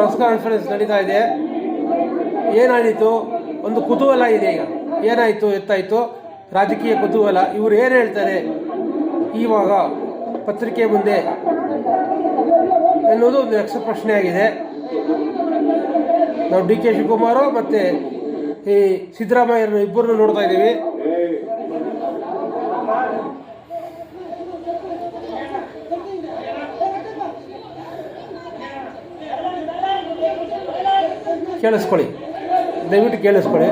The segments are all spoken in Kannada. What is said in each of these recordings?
ಪ್ರೆಸ್ ಕಾನ್ಫರೆನ್ಸ್ ನಡೀತಾ ಇದೆ. ಏನಾಯಿತು? ಒಂದು ಕುತೂಹಲ ಇದೆ ಈಗ. ಏನಾಯಿತು? ಎತ್ತಾಯಿತು? ರಾಜಕೀಯ ಕುತೂಹಲ. ಇವರು ಏನು ಹೇಳ್ತಾರೆ? ಇವಾಗ ಪತ್ರಿಕೆ ಮುಂದೆ ಎನ್ನುವುದು ಒಂದು ಯಕ್ಷ ಪ್ರಶ್ನೆ ಆಗಿದೆ ನಾವು ಡಿ ಕೆ ಶಿವಕುಮಾರು ಮತ್ತು ಈ ಸಿದ್ದರಾಮಯ್ಯರನ್ನು ಇಬ್ಬರನ್ನು ನೋಡ್ತಾ ಇದ್ದೀವಿ. ಕೇಳಿಸ್ಕೊಳ್ಳಿ. ದಯವಿಟ್ಟು ಕೇಳಿಸ್ಕೊಳ್ಳಿ.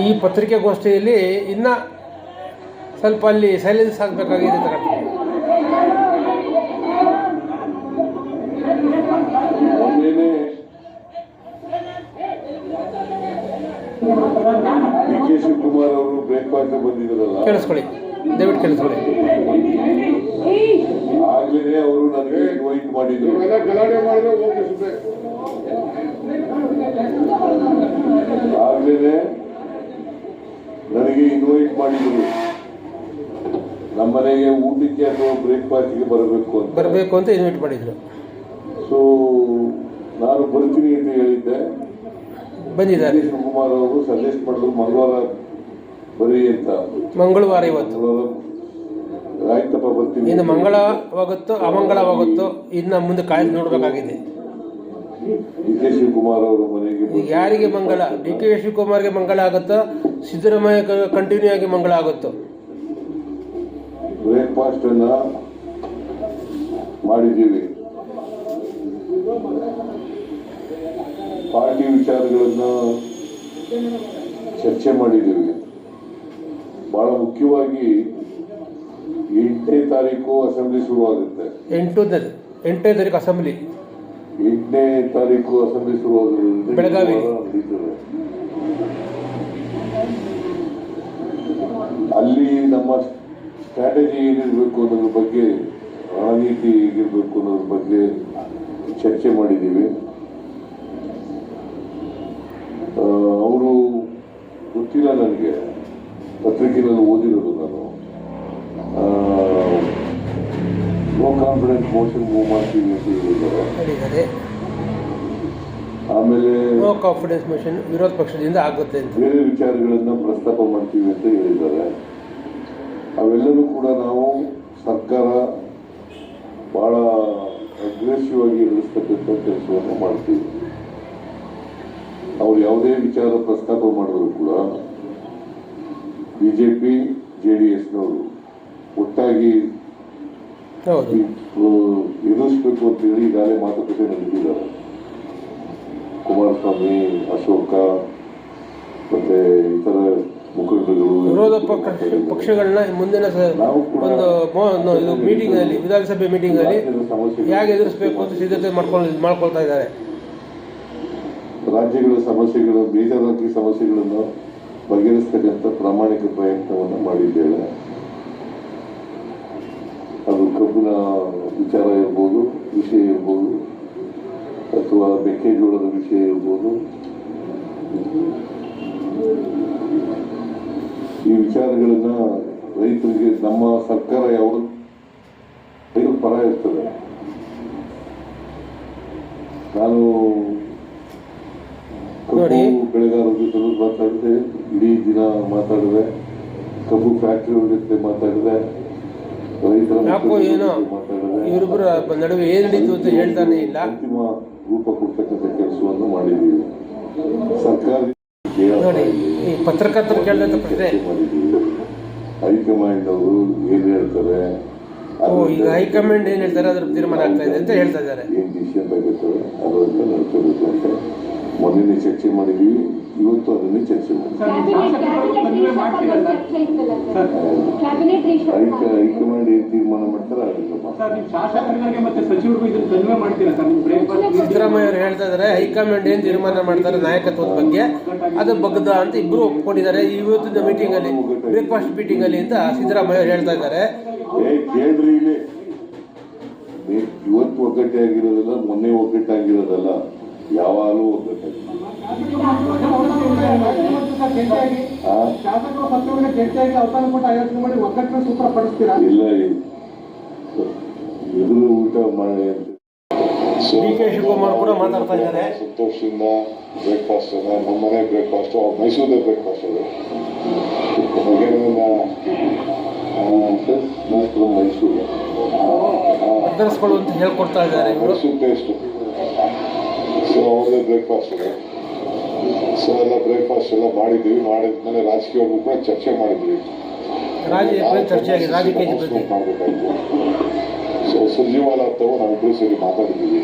ಈ ಪತ್ರಿಕೆಗೋಷ್ಠಿಯಲ್ಲಿ ಇನ್ನ ಸ್ವಲ್ಪ ಅಲ್ಲಿ ಸೈಲೆನ್ಸ್ ಆಗಬೇಕಾಗಿದೆ ಕೆ ಶಿವಕುಮಾರ್ ಅವರು ಬ್ರೇಕ್ಫಾಸ್ಟ್ ಬಂದಿದ್ರಲ್ಲ. ಕೇಳಿಸ್ಕೊಳ್ಳಿ. ದಯವಿಟ್ಟು ಕೇಳಿಸ್ಕೊಳ್ಳಿ. ಆಗ್ಲೇನೆ ಅವರು ನನಗೆ ಇನ್ವೈಟ್ ಮಾಡಿದ್ರು. ಗಲಾಟೆ ಮಾಡಿದ್ರೆ ಹೋಗಿ ಸುಮ್ಮನೆ ಆಗ್ಲೇನೆ ನನಗೆ ಇನ್ವೈಟ್ ಮಾಡಿದ್ರು. ನಮ್ಮನೆಗೆ ಊಟಕ್ಕೆ ಅಥವಾ ಬ್ರೇಕ್ಫಾಸ್ಟ್ಗೆ ಬರಬೇಕು ಅಂತ. ಬರಬೇಕು ಅಂತ ಇನ್ವೈಟ್ ಮಾಡಿದ್ರು. ಸೊ ನಾನು ಬರ್ತೀನಿ ಅಂತ ಹೇಳಿದ್ದೆ. ಬಂದಿದ್ದಾರೆ. ಶಿವಕುಮಾರ್ ಅವರು ಸಜೆಸ್ಟ್ ಮಾಡಿದ್ರು ಮಂಗಳವಾರ ಬರೀ ಅಂತ. ಮಂಗಳವಾರ ಇವತ್ತು. ಮಂಗಳವಾರ ಆಯ್ತಪ್ಪ ಬರ್ತೀನಿ ಇನ್ನು ಮಂಗಳವಾಗುತ್ತೋ ಅಮಂಗಳವಾಗುತ್ತೋ ಇನ್ನು ಮುಂದೆ ಕಾಯ್ದು ನೋಡಬೇಕಾಗಿದೆ. ಡಿ ಕೆ ಶಿವಕುಮಾರ್ ಅವರ ಮನೆಗೆ ಈಗ ಯಾರಿಗೆ ಮಂಗಳ? ಡಿ ಕೆ ಶಿವಕುಮಾರ್ಗೆ ಮಂಗಳ ಆಗುತ್ತೋ ಸಿದ್ದರಾಮಯ್ಯ ಕಂಟಿನ್ಯೂ ಆಗಿ ಮಂಗಳ ಆಗುತ್ತೋ? ಬ್ರೇಕ್ಫಾಸ್ಟ್ ಅನ್ನ ಮಾಡಿದ್ದೀವಿ. ಪಾರ್ಟಿ ವಿಚಾರಗಳನ್ನ ಚರ್ಚೆ ಮಾಡಿದ್ದೀವಿ. ಬಹಳ ಮುಖ್ಯವಾಗಿ ತಾರೀಕು ಅಸೆಂಬ್ಲಿ ಶುರುವಾಗುತ್ತೆ. ಎಂಟನೇ ಎಂಟನೇ ತಾರೀಕು ಅಸೆಂಬ್ಲಿ. ಎಂಟನೇ ತಾರೀಕು ಅಸೆಂಬ್ಲಿ ಶುರುವಾಗುತ್ತೆ ಬೆಳಗಾವಿ. ಅಲ್ಲಿ ನಮ್ಮ ಸ್ಟ್ರಾಟಜಿ ಏನಿರಬೇಕು ಅನ್ನೋದ್ರ ಬಗ್ಗೆ ರಣನೀತಿ ಹೇಗಿರ್ಬೇಕು ಅನ್ನೋದ್ರ ಬಗ್ಗೆ ಚರ್ಚೆ ಮಾಡಿದ್ದೀವಿ. ಅವರು ಗೊತ್ತಿಲ್ಲ ನನಗೆ. ಪತ್ರಿಕೆಯಲ್ಲಿ ಓದಿರೋದು ನಾನು. ನೋ ಕಾನ್ಫಿಡೆನ್ಸ್ ಮೋಷನ್ ಮೂವ್ ಮಾಡ್ತೀವಿ ಅಂತ ಹೇಳಿದ್ದಾರೆ. ಆಮೇಲೆ ನೋ ಕಾನ್ಫಿಡೆನ್ಸ್ ಮೋಷನ್ ವಿರೋಧ ಪಕ್ಷದಿಂದ ಆಗುತ್ತೆ ಅಂತ. ಬೇರೆ ವಿಚಾರಗಳನ್ನು ಪ್ರಸ್ತಾಪ ಮಾಡ್ತೀವಿ ಅಂತ ಹೇಳಿದ್ದಾರೆ. ಅವೆಲ್ಲರೂ ಕೂಡ ನಾವು ಸರ್ಕಾರ ಬಹಳ ಅಗ್ರೆಸಿವ್ ಆಗಿ ಎದುರಿಸ್ತಕ್ಕಂಥ ಕೆಲಸವನ್ನು ಮಾಡ್ತೀವಿ. ಅವ್ರು ಯಾವುದೇ ವಿಚಾರ ಪ್ರಸ್ತಾಪ ಮಾಡಿದ್ರು ಕೂಡ ಬಿಜೆಪಿ ಜೆ ಡಿ ಎಸ್ನವರು ಒಟ್ಟಾಗಿ ಎದುರಿಸ್ಬೇಕು ಅಂತ ಹೇಳಿ ಈಗಾಗಲೇ ಮಾತುಕತೆ ನಡೆದಿದ್ದಾರೆ ಕುಮಾರಸ್ವಾಮಿ ಅಶೋಕ ಮತ್ತೆ ಇತರ ಮುಖಂಡರುಗಳು ವಿರೋಧ ಪಕ್ಷ ಪಕ್ಷಗಳನ್ನ ಮುಂದಿನ ಒಂದು ಮೀಟಿಂಗ್ ಅಲ್ಲಿ ವಿಧಾನಸಭೆ ಮೀಟಿಂಗ್ ಅಲ್ಲಿ ಹೇಗೆ ಎದುರಿಸಬೇಕು ಅಂತ ಸಿದ್ಧತೆ ಮಾಡ್ಕೊಂಡು ಮಾಡ್ಕೊಳ್ತಾ ಇದ್ದಾರೆ. ರಾಜ್ಯಗಳ ಸಮಸ್ಯೆಗಳು ಬೇಜಾರಾಗಿ ಸಮಸ್ಯೆಗಳನ್ನು ಬಗೆಹರಿಸ್ತಕ್ಕಂಥ ಪ್ರಾಮಾಣಿಕ ಪ್ರಯತ್ನವನ್ನು ಮಾಡಿದ್ದೇವೆ. ಕಬ್ಬಿನ ವಿಚಾರ ಇರ್ಬೋದು ವಿಷಯ ಇರ್ಬೋದು ಅಥವಾ ಮೆಕ್ಕೆಜೋಳದ ವಿಷಯ ಇರ್ಬೋದು. ಈ ವಿಚಾರಗಳನ್ನ ರೈತರಿಗೆ ನಮ್ಮ ಸರ್ಕಾರ ಯಾವುದು ರೈತರ ಪರ ಇರ್ತದೆ. ನಾನು ಕಬ್ಬು ನೋಡಿ. ಬೆಳೆಗಾರರ ಜೊತೆ ಮಾತಾಡಿದೆ ಇಡೀ ದಿನ ಮಾತಾಡಿದೆ. ಕಬ್ಬು ಫ್ಯಾಕ್ಟರಿ ಜೊತೆ ಮಾತಾಡಿದೆ. ಯಾಕೋ ಏನೋ ಇವರಿಬ್ಬರ ನಡುವೆ ಏನು ನಡೀತು ಅಂತ ಹೇಳ್ತಾನೆ ಇಲ್ಲ. ಅಂತಿಮ ರೂಪ ಕೊಡ್ತಕ್ಕಂಥ ಕೆಲಸವನ್ನು ಮಾಡಿದ್ದೀವಿ ಸರ್ಕಾರಿ ನೋಡಿ ಈ ಪತ್ರಕರ್ತರು ಕೇಳಿದಂಥ ಪ್ರಶ್ನೆ. ಮಾಡಿದ್ದೀವಿ ಹೈಕಮಾಂಡ್ ಅವರು ಏನು ಹೇಳ್ತಾರೆ ಓ ಈಗ ಹೈಕಮಾಂಡ್ ಏನು ಹೇಳ್ತಾರೆ ಅದ್ರ ತೀರ್ಮಾನ ಆಗ್ತಾ ಇದೆ ಅಂತ ಹೇಳ್ತಾ ಇದ್ದಾರೆ. ಏನ್ ಡಿಸಿಷನ್ ತಗೋತಾರೆ ಅದರಂತ ನಡ್ಕೋಬೇಕು ಅಂತ. ಮೊನ್ನೆ ಚರ್ಚೆ ಮಾಡಿದ್ವಿ ಇವತ್ತು ಅದನ್ನೇ ಚರ್ಚೆ ಮಾಡಿದ್ದೀವಿ ಹೈಕ ಹೈಕಮಾಂಡ್ ಏನ್ ತೀರ್ಮಾನ ಮಾಡ್ತಾರೆ ಸರ್ ನೀವು ಶಾಸಕರಿಗೆ ಮತ್ತೆ ಸಚಿವರಿಗೂ ಇದನ್ನು ಕನ್ವೆ ಮಾಡ್ತೀರಾ ಸರ್ ನೀವು ಬ್ರೇಕ್ಫಾಸ್ಟ್ ಸಿದ್ದರಾಮಯ್ಯ ಅವರು ಹೇಳ್ತಾ ಇದಾರೆ ಹೈಕಮಾಂಡ್ ಏನು ತೀರ್ಮಾನ ಮಾಡ್ತಾರೆ ನಾಯಕತ್ವದ ಬಗ್ಗೆ ಅದು ಬಗ್ಗದ ಅಂತ ಇಬ್ರು ಒಪ್ಕೊಂಡಿದ್ದಾರೆ. ಇವತ್ತಿನ ಮೀಟಿಂಗಲ್ಲಿ ಬ್ರೇಕ್ಫಾಸ್ಟ್ ಮೀಟಿಂಗ್ ಅಲ್ಲಿ ಅಂತ ಸಿದ್ದರಾಮಯ್ಯ ಅವರು ಹೇಳ್ತಾ ಇದ್ದಾರೆ. ಏ ಕೇಳ್ರಿ ಇಲ್ಲಿ. ನೀವ್ ಇವತ್ತು ಒಗ್ಗಟ್ಟೆ ಆಗಿರೋದಲ್ಲ ಮೊನ್ನೆ ಒಗ್ಗಟ್ಟಾಗಿರೋದಲ್ಲ ಯಾವಾಗಲೂ ಒಗ್ಗಟ್ಟಾಗಿ ಆ? ಶಾಸಕರು ಸಚಿವರಿಗೆ ಜಂಟಿಯಾಗಿ ಅವಕಾಶ ಕೊಟ್ಟು ಆಯೋಜನೆ ಮಾಡಿ ಒಗ್ಗಟ್ಟನ್ನು ಸೂತ್ರ ಪಡಿಸ್ತೀರಾ? ಇಲ್ಲ ಎದುರು ಊಟ ಮಾಡಿ ಡಿ ಕೆ ಶಿವಕುಮಾರ್ ಕೂಡ ಮಾತಾಡ್ತಾ ಇದ್ದಾರೆ. ಸಂತೋಷದಿಂದ ಬ್ರೇಕ್ಫಾಸ್ಟ್ ನಮ್ಮ ಮನೆ ಬ್ರೇಕ್ಫಾಸ್ಟ್ ಮೈಸೂರೇ ಬ್ರೇಕ್ಫಾಸ್ಟ್ ಅದು. ಮೈಸೂರು. ಅರ್ಧರಿಸ್ಕೊಳ್ಳು ಅಂತ ಹೇಳ್ಕೊಡ್ತಾ ಇದ್ದಾರೆ ಇವರು. Mysuru taste so breakfast so ಎಲ್ಲ ಬ್ರೇಕ್ಫಾಸ್ಟ್ ಎಲ್ಲ ಮಾಡಿದ್ವಿ. ಮಾಡಿದ್ಮೇಲೆ ರಾಜಕೀಯವ್ರಿಗೂ ಕೂಡ ಚರ್ಚೆ ಮಾಡಿದ್ವಿ. ಮಾಡಬೇಕಾಯ್ತು ಸೊ ಸುರ್ಜಿವಾಲ ತಗೋ ನಾವಿಬ್ರು ಸೇರಿ ಮಾತಾಡಿದ್ದೀವಿ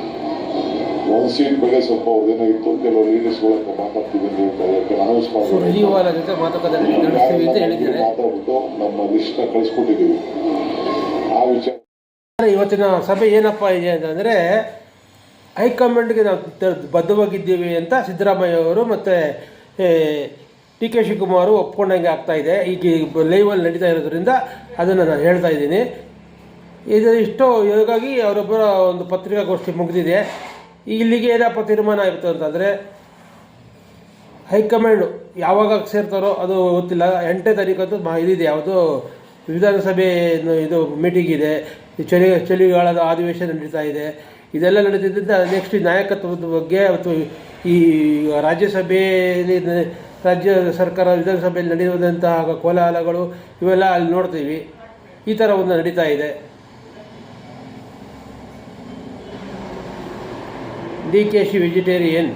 ಒಂದು ಸೀಟ್ ಬಗ್ಗೆ ಸ್ವಲ್ಪ ಅವ್ರದ್ದೇನೋ ಇತ್ತು. ಕೆಲವು ಲೀಡರ್ಸ್ಗಳ ಹತ್ರ ಯಾಕಂದ್ರೆ ಅನೌನ್ಸ್ ಮಾಡಿದ್ರು ಮಾತಾಡ್ಬಿಟ್ಟು ನಮ್ಮ ಲಿಸ್ಟ್ನ ಕಳಿಸ್ಕೊಟ್ಟಿದ್ದೀವಿ. ಆ ವಿಚಾರ ಇವತ್ತಿನ ಸಭೆ ಏನಪ್ಪ ಇದೆ ಅಂತಂದರೆ ಹೈಕಮಾಂಡ್ಗೆ ನಾವು ಬದ್ಧವಾಗಿದ್ದೀವಿ ಅಂತ ಸಿದ್ದರಾಮಯ್ಯ ಅವರು ಮತ್ತು ಡಿ ಕೆ ಶಿವಕುಮಾರ್ ಒಪ್ಕೊಂಡಂಗೆ ಆಗ್ತಾ ಇದೆ. ಈಗ ಲೈವಲ್ಲಿ ನಡೀತಾ ಇರೋದ್ರಿಂದ ಅದನ್ನು ನಾನು ಹೇಳ್ತಾ ಇದ್ದೀನಿ. ಇದು ಇಷ್ಟು, ಹೀಗಾಗಿ ಅವರೊಬ್ಬರ ಒಂದು ಪತ್ರಿಕಾಗೋಷ್ಠಿ ಮುಗಿದಿದೆ. ಇಲ್ಲಿಗೆ ಏನಪ್ಪ ತೀರ್ಮಾನ ಆಯಿತು ಅಂತಂದರೆ, ಹೈಕಮಾಂಡು ಯಾವಾಗ ಸೇರ್ತಾರೋ ಅದು ಗೊತ್ತಿಲ್ಲ. ಎಂಟನೇ ತಾರೀಕಂತೂ ಮಾ ಇದಿದೆ ಯಾವುದು ವಿಧಾನಸಭೆ ಇದು ಮೀಟಿಂಗ್ ಇದೆ. ಚಳಿ, ಚಳಿಗಾಲದ ಅಧಿವೇಶನ ನಡೀತಾ ಇದೆ. ಇದೆಲ್ಲ ನಡೀತಿದ್ದರಿಂದ ನೆಕ್ಸ್ಟ್ ನಾಯಕತ್ವದ ಬಗ್ಗೆ ಅಥವಾ ಈ ರಾಜ್ಯಸಭೆಯಲ್ಲಿ ರಾಜ್ಯ ಸರ್ಕಾರ ವಿಧಾನಸಭೆಯಲ್ಲಿ ನಡೆಯುವುದಂತಹ ಕೋಲಾಹಲಗಳು ಇವೆಲ್ಲ ಅಲ್ಲಿ ನೋಡ್ತೀವಿ. ಈ ಥರ ಒಂದು ನಡೀತಾ ಇದೆ. ಡಿ ಕೆ ಶಿ ವೆಜಿಟೇರಿಯನ್,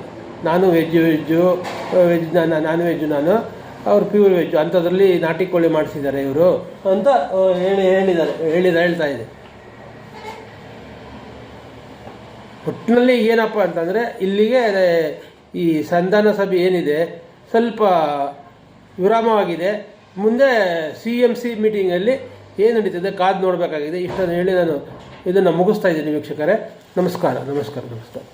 ನಾನು ವೆಜ್ ವೆಜ್ಜು ವೆಜ್ ನಾನು ನಾನ್ ವೆಜ್ ನಾನು, ಅವ್ರು ಪ್ಯೂರ್ ವೆಜ್ ಅಂಥದ್ರಲ್ಲಿ ನಾಟಿ ಕೋಳಿ ಮಾಡಿಸಿದ್ದಾರೆ ಇವರು ಅಂತ ಹೇಳಿ ಹೇಳಿದ್ದಾರೆ, ಹೇಳಿದ ಹೇಳ್ತಾ ಇದೆ. ಒಟ್ಟಿನಲ್ಲಿ ಏನಪ್ಪ ಅಂತಂದರೆ ಇಲ್ಲಿಗೆ ಈ ಸಂಧಾನ ಸಭೆ ಏನಿದೆ, ಸ್ವಲ್ಪ ವಿರಾಮವಾಗಿದೆ. ಮುಂದೆ ಸಿ ಎಂ ಸಿ ಮೀಟಿಂಗಲ್ಲಿ ಏನು ನಡೀತದೆ ಕಾದು ನೋಡಬೇಕಾಗಿದೆ. ಇಷ್ಟನ್ನು ಹೇಳಿ ನಾನು ಇದನ್ನು ಮುಗಿಸ್ತಾ ಇದ್ದೀನಿ ವೀಕ್ಷಕರೇ. ನಮಸ್ಕಾರ ನಮಸ್ಕಾರ ನಮಸ್ಕಾರ.